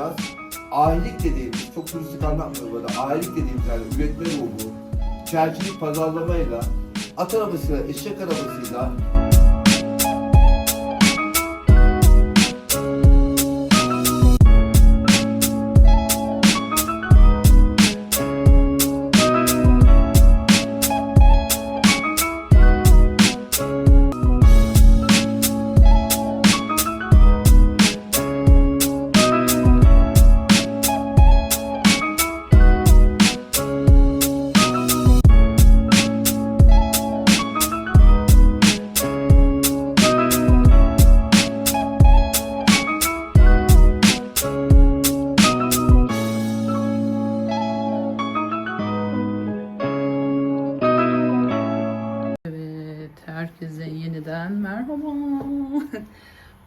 yapacağız. Ahilik dediğimiz, çok turistik anlatmıyorum burada. Ahilik dediğimiz yani üretme ruhu, çerçilik pazarlamayla, at arabasıyla, eşek arabasıyla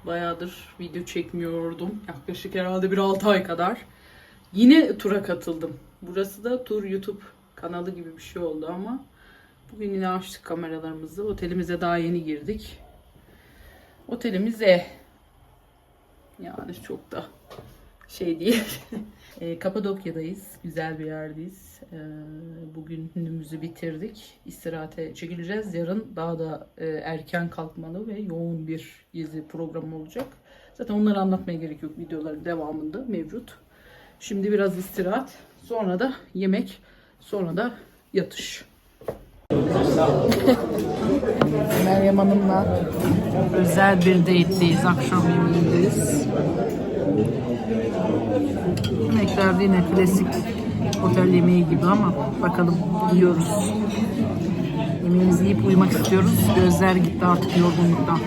Bayağıdır video çekmiyordum. Yaklaşık herhalde bir 6 ay kadar. Yine tura katıldım. Burası da tur YouTube kanalı gibi bir şey oldu ama bugün yine açtık kameralarımızı. Otelimize daha yeni girdik. Otelimiz E. Yani çok da şey değil. E, Kapadokya'dayız. Güzel bir yerdeyiz. E, bugünümüzü bitirdik. İstirahate çekileceğiz. Yarın daha da e, erken kalkmalı ve yoğun bir gezi programı olacak. Zaten onları anlatmaya gerek yok. Videoların devamında mevcut. Şimdi biraz istirahat. Sonra da yemek. Sonra da yatış. Meryem Hanım'la özel bir date'deyiz. Akşam yemeğindeyiz. Yemekler yine klasik otel yemeği gibi ama bakalım yiyoruz. Yemeğimizi yiyip uyumak istiyoruz. Gözler gitti artık yorgunluktan.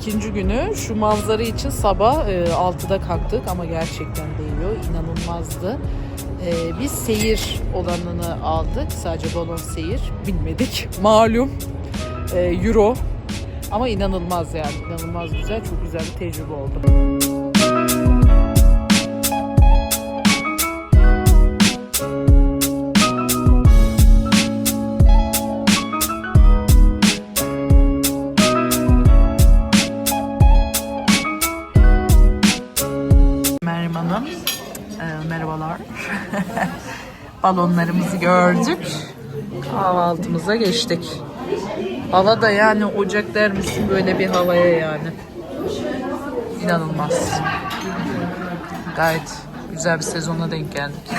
İkinci günü. Şu manzara için sabah e, 6'da kalktık ama gerçekten değiyor. İnanılmazdı. E, biz seyir olanını aldık. Sadece balon seyir. Bilmedik. Malum. E, Euro. Ama inanılmaz yani. İnanılmaz güzel. Çok güzel bir tecrübe oldu. Balonlarımızı gördük. Kahvaltımıza geçtik. Hava da yani ocak der misin böyle bir havaya yani. İnanılmaz. Gayet güzel bir sezona denk geldik.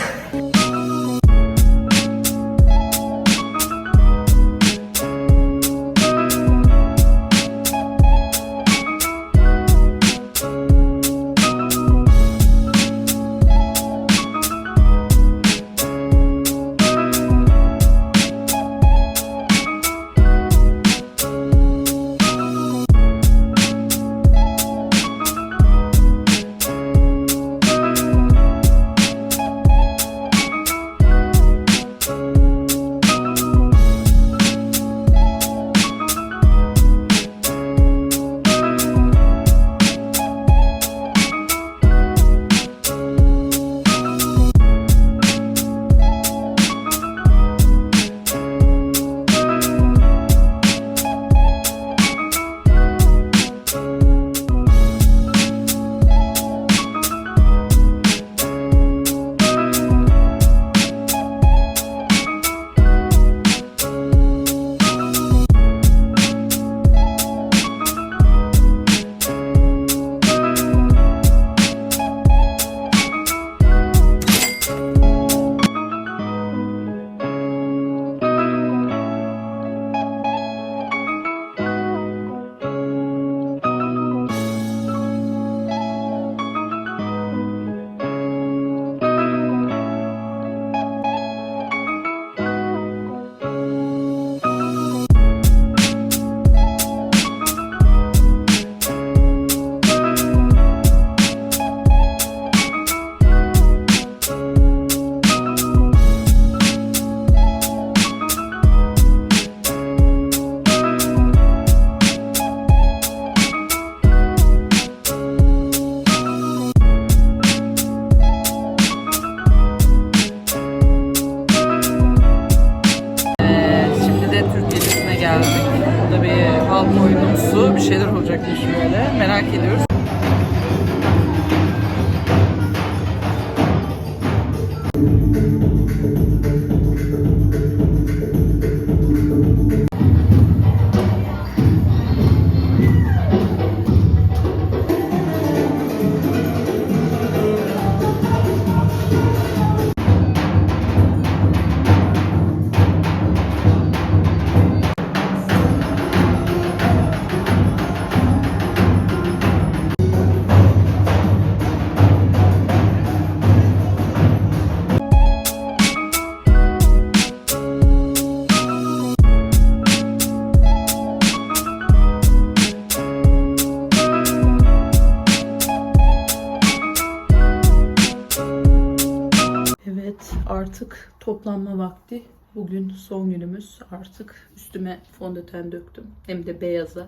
Toplanma vakti. Bugün son günümüz. Artık üstüme fondöten döktüm. Hem de beyaza.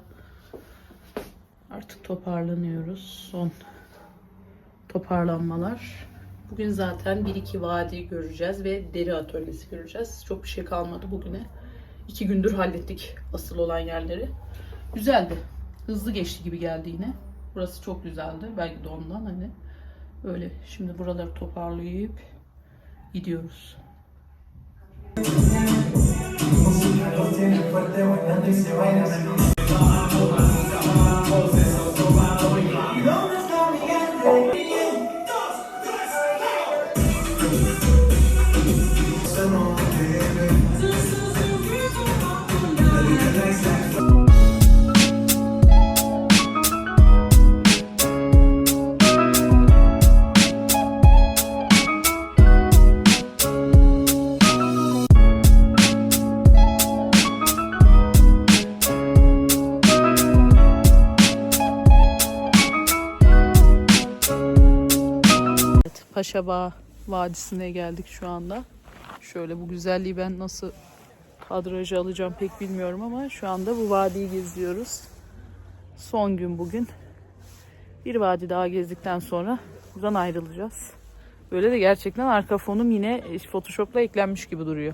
Artık toparlanıyoruz. Son toparlanmalar. Bugün zaten 1-2 vadi göreceğiz ve deri atölyesi göreceğiz. Çok bir şey kalmadı bugüne. İki gündür hallettik asıl olan yerleri. Güzeldi. Hızlı geçti gibi geldi yine. Burası çok güzeldi. Belki de ondan hani. Öyle. Şimdi buraları toparlayıp gidiyoruz. calor tiene fuerte bailando y se baila así. Paşabağ Vadisi'ne geldik şu anda. Şöyle bu güzelliği ben nasıl kadrajı alacağım pek bilmiyorum ama şu anda bu vadiyi geziyoruz. Son gün bugün. Bir vadi daha gezdikten sonra buradan ayrılacağız. Böyle de gerçekten arka fonum yine Photoshop'la eklenmiş gibi duruyor.